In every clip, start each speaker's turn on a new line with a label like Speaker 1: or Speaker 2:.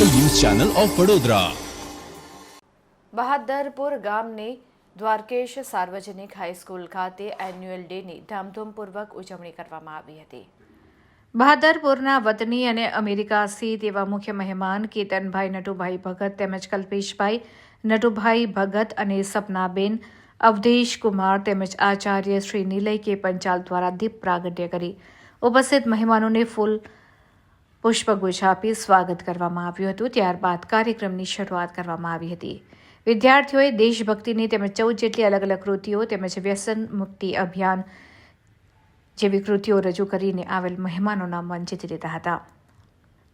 Speaker 1: Channel of Vadodara.
Speaker 2: Bahadarpur ગામની દ્વારકેશ સાર્વજનિક હાઈસ્કૂલ ખાતે એન્યુઅલ ડેની ધામધૂમપૂર્વક ઉજવણી કરવામાં આવી હતી. બહાદરપુરના વતની અને અમેરિકા સ્થિત એવા મુખ્ય મહેમાન કેતનભાઈ નટુભાઈ ભગત તેમજ કલ્પેશભાઈ નટુભાઈ ભગત અને સપનાબેન અવધેશ કુમાર તેમજ આચાર્ય શ્રી નિલય કે પંચાલ દ્વારા દીપ પ્રાગટ્ય કરી. ઉપસ્થિત મહેમાનોને ફૂલ પુષ્પગુચ્છ આપી સ્વાગત કરવામાં આવ્યું હતું. ત્યારબાદ કાર્યક્રમની શરૂઆત કરવામાં આવી હતી. વિદ્યાર્થીઓએ દેશભક્તિની તેમજ ચૌદ જેટલી અલગ અલગ કૃતિઓ તેમજ વ્યસન મુક્તિ અભિયાન જેવી કૃતિઓ રજૂ કરીને આવેલ મહેમાનોના મન જીતી લીધા હતા.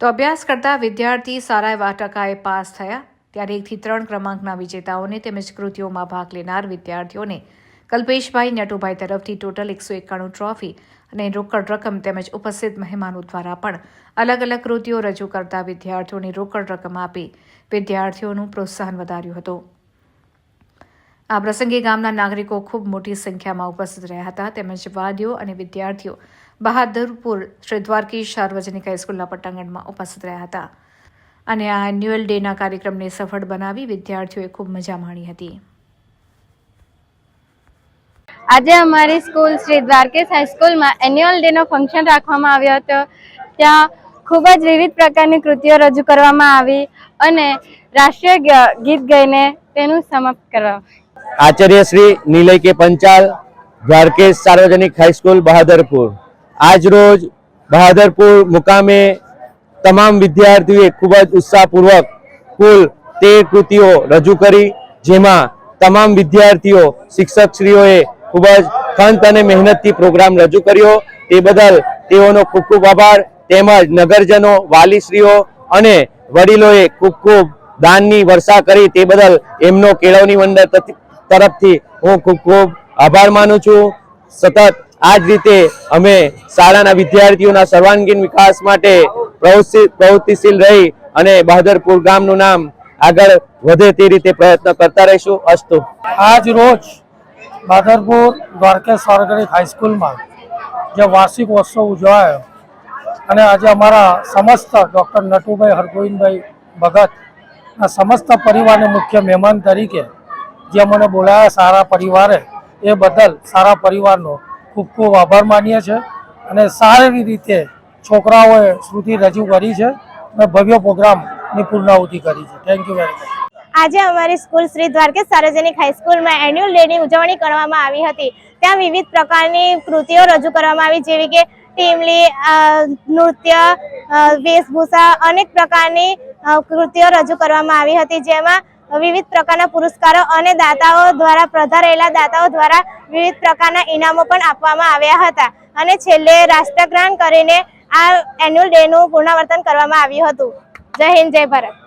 Speaker 2: તો અભ્યાસ કરતા વિદ્યાર્થી સારા એવા ટકાએ પાસ થયા. ત્યારે એકથી ત્રણ ક્રમાંકના વિજેતાઓને તેમજ કૃતિઓમાં ભાગ લેનાર વિદ્યાર્થીઓને કલ્પેશભાઈ નટુભાઈ તરફથી ટોટલ એકસો એકાણું ટ્રોફી અને રોકડ રકમ તેમજ ઉપસ્થિત મહેમાનો દ્વારા પણ અલગ અલગ કૃતિઓ રજૂ કરતા વિદ્યાર્થીઓને રોકડ રકમ આપી વિદ્યાર્થીઓનું પ્રોત્સાહન વધાર્યું હતું. આ પ્રસંગે ગામના નાગરિકો ખૂબ મોટી સંખ્યામાં ઉપસ્થિત રહ્યા હતા. તેમજ વાદીઓ અને વિદ્યાર્થીઓ બહાદરપુર શ્રી દ્વારકી સાર્વજનિક હાઈસ્કૂલના પટાંગણમાં ઉપસ્થિત રહ્યા હતા. અને આ એન્યુઅલ ડેના કાર્યક્રમને સફળ બનાવી વિદ્યાર્થીઓએ ખૂબ મજા માણી હતી.
Speaker 3: આજે અમારી સ્કૂલ શ્રી દ્વારકેશ હાઈસ્કૂલમાં એન્યુઅલ ડે નો ફંક્શન રાખવામાં આવ્યો હતો. ત્યાં ખૂબ જ વિવિધ પ્રકારની કૃતિઓ રજૂ કરવામાં આવી અને રાષ્ટ્રીય ગીત ગાઈને તેનું સમાપ્ત કરવામાં
Speaker 4: આચાર્ય શ્રી નિલય કે પંચાલ, દ્વારકેશ સાર્વજનિક હાઈસ્કૂલ બહાદરપુર. આજ રોજ બહાદરપુર મુકામે તમામ વિદ્યાર્થીઓએ ખૂબ જ ઉત્સાહપૂર્વક કુલ તેર કૃતિઓ રજૂ કરી, જેમાં તમામ વિદ્યાર્થીઓ, શિક્ષકશ્રીઓએ ખૂબ જ ખંત અને મહેનતથી પ્રોગ્રામ રજૂ કર્યો. તે બદલ તેઓનો ખૂબ ખૂબ આભાર. તેમજ નગરજનો, વાલીશ્રીઓ અને વડીલોએ ખૂબ ખૂબ દાનની વર્ષા કરી. તે બદલ એમનો કેળવણી મંડળ તરફથી હું ખૂબ ખૂબ આભાર માનું છું. સતત આ જ રીતે અમે શાળાના વિદ્યાર્થીઓના સર્વાંગીણ વિકાસ માટે પ્રવૃત્તિ- પ્રવૃત્તિશીલ રહી અને બહાદરપુર ગામનું નામ આગળ વધે તે રીતે પ્રયત્ન કરતા રહીશું. અસ્તુ.
Speaker 5: આજ રોજ બાદરપુર દ્વારકેશ સાર્વજનિક હાઈસ્કૂલમાં જે વાર્ષિક ઉત્સવ ઉજવાયો. અને આજે અમારા સમસ્ત ડૉક્ટર નટુભાઈ હરગોવિંદભાઈ ભગતના સમસ્ત પરિવારને મુખ્ય મહેમાન તરીકે જે મને બોલાયા સારા પરિવારે, એ બદલ સારા પરિવારનો ખૂબ ખૂબ આભાર માનીએ છીએ. અને સારી રીતે છોકરાઓએ શ્રુતિ રજૂ કરી છે અને ભવ્ય પ્રોગ્રામની પૂર્ણાહુતિ કરી છે. થેન્ક યુ વેરી મચ
Speaker 6: આજે અમારી સ્કૂલ શ્રી દ્વારકેશ સાર્વજનિક હાઈસ્કૂલમાં એન્યુઅલ ડેની ઉજવણી કરવામાં આવી હતી. ત્યાં વિવિધ પ્રકારની કૃતિઓ રજૂ કરવામાં આવી, જેવી કે ટીમલી નૃત્ય વેશભૂષા, અનેક પ્રકારની કૃતિઓ રજૂ કરવામાં આવી હતી, જેમાં વિવિધ પ્રકારના પુરસ્કારો અને દાતાઓ દ્વારા પ્રધારેલા દાતાઓ દ્વારા વિવિધ પ્રકારના ઇનામો પણ આપવામાં આવ્યા હતા. અને છેલ્લે રાષ્ટ્રગાન કરીને આ એન્યુઅલ ડેનું પુનરાવર્તન કરવામાં આવ્યું હતું. જય હિન્દ, જય ભારત.